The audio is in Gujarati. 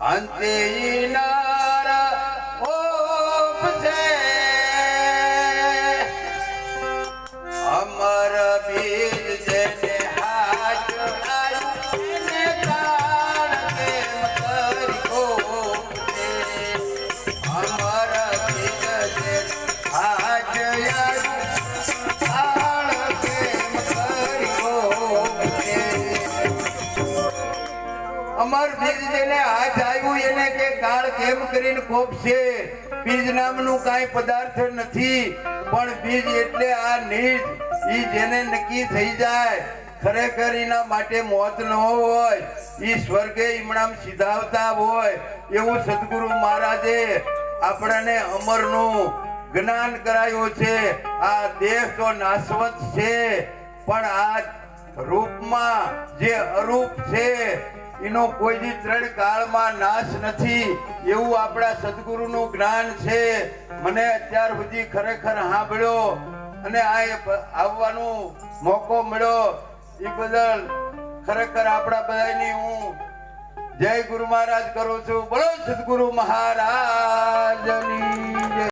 Antina અમર બીજ જેને હાથ આવ્યું એને કે કાળ કેમ કરીને કોપશે? બીજ નામનું કાંઈ પદાર્થ નથી, પણ બીજ એટલે આ નીજ. ઈ જેને નક્કી થઈ જાય, ખરેખર એના માટે મોત ન હોય. ઈ સ્વર્ગે ઈમણામ સીધાવતા હોય. એવું સદગુરુ મહારાજે આપણને અમરનું જ્ઞાન કરાયું છે. આ દેહ તો નાશવત છે, પણ આ રૂપમાં જે અરૂપ છે એનો કોઈ દી ત્રણ કાળમાં નાશ નથી. એવું આપણા સદગુરુનું જ્ઞાન છે. મને અત્યાર સુધી ખરેખર સાંભળ્યો અને આ આવવાનો મોકો મળ્યો. એ બદલ ખરેખર આપણા બધાની હું જય ગુરુ મહારાજ કરું છું. બોલો સદગુરુ મહારાજની